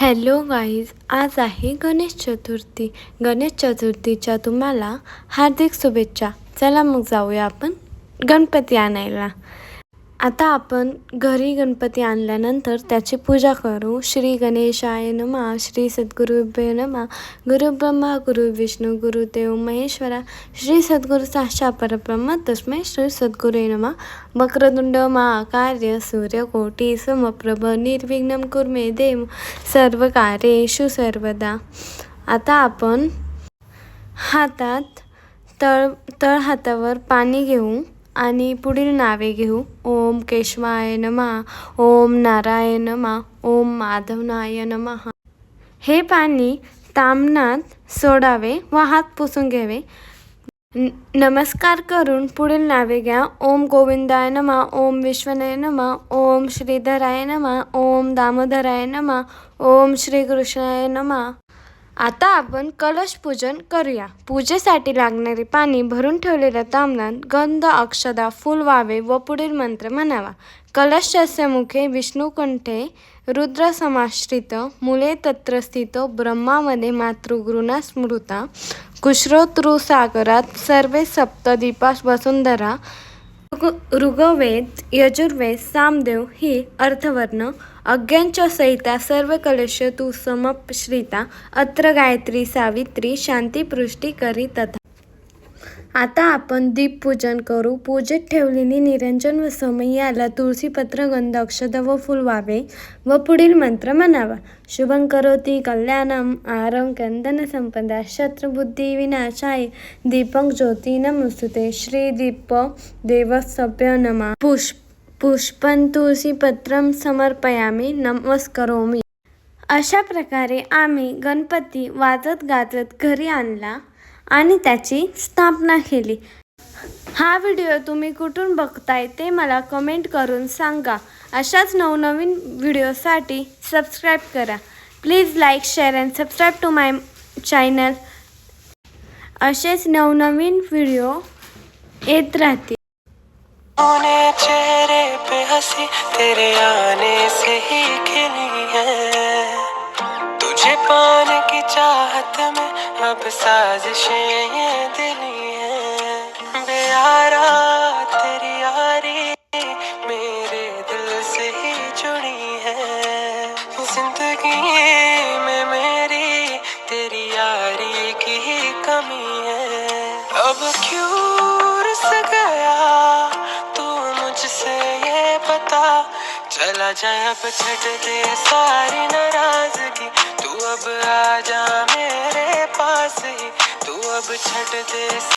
Hello guys आज आहे गणेश चतुर्थी. गणेश चतुर्थीच्या तुम्हाला हार्दिक शुभेच्छा. चला मग जाऊया आपण गणपती आणायला. आता आपण घरी गणपती आणल्यानंतर त्याची पूजा करू. श्री गणेशाय नमा श्री सद्गुरुभ्य नमा गुरु ब्रह्मा गुरु विष्णू गुरुदेव महेश्वरा श्री सद्गुरु साक्षा परब्रह्म तस्मै श्री सद्गुरे नमा. वक्रतुंड महाकार्य सूर्यकोटी समप्रभ निर्विघ्न कुर्मे देव सर्व कार्येषु सर्वदा. आता आपण हातात तळ तळ हातावर पाणी घेऊ. आणि पुढील नावे घेऊ ओम केशवाय नमा ओम नारायण नमा ओम माधवनाय नमः हे पाणी तामनात सोडावे व हात पुसून घ्यावे न- नमस्कार करून पुढील नावे घ्या ओम गोविंदाय नमा ओम विश्वनाय नमा ओम श्रीधराय नमा ओम दामोदराय नमा ओम श्रीकृष्णाय नमा आता आपण कलश पूजन करूया. पूजेसाठी लागणारे पाणी भरून ठेवलेल्या तांबणात गंध अक्षदा फुल व्हावे व पुढील मंत्र म्हणावा. कलशस्य मुखे विष्णुकंठे रुद्र समाश्रित मुले तत्र स्थित ब्रह्मामध्ये मातृगृणा स्मृता. कुश्रोतृसागरात सर्वे सप्तदीपा वसुंधरा ऋग्वेद यजुर्वेद सामदेव ही अर्थवर्ण. अज्ञांच्या सहिता सर्व कलश तू समश्रिता अत्र गायत्री सावित्री शांतीपृष्टी करी तथा आता आपण दीपपूजन करू. पूजेत ठेवलेली निरंजन व समय्याला तुळशीपत्र गंध अक्षद व फुल वावे व पुढील मंत्र म्हणावा. शुभं करोती कल्याणम आरं कंदन संपदा शत्रुबुद्धी विनाशाय दीपक ज्योती नमस्तुते श्री दीप देवसभ्य नमा। पुष्प पुष्पं समर्पयामि समर्पयामी नमस्करोमी। अशा प्रकारे आम्ही गणपती वाजत गाजत घरी आणला. आणि त्याची स्थापना केली. हा व्हिडिओ तुम्ही कुठून बघताय ते मला कमेंट करून सांगा. अशाच नवनवीन व्हिडिओसाठी सबस्क्राईब करा. Please like share and subscribe to my channel असेच नवनवीन व्हिडिओ येत राहतील. तूने चेहरे पे हंसी तेरे आने से ही खिली है। तुझे पाने की चाहत में? अब साजिशें ये दिली है। तेरी यारी मेरे दिल से ही जुड़ी है। ज़िंदगी में मेरी, तेरी यारी की ही कमी है। अब क्यों रुस गया? तू मुझसे ये बता। चला जाए अब छट दे सारी नाराज़गी। अब आ जा मेरे पास ही। तू अब छट दे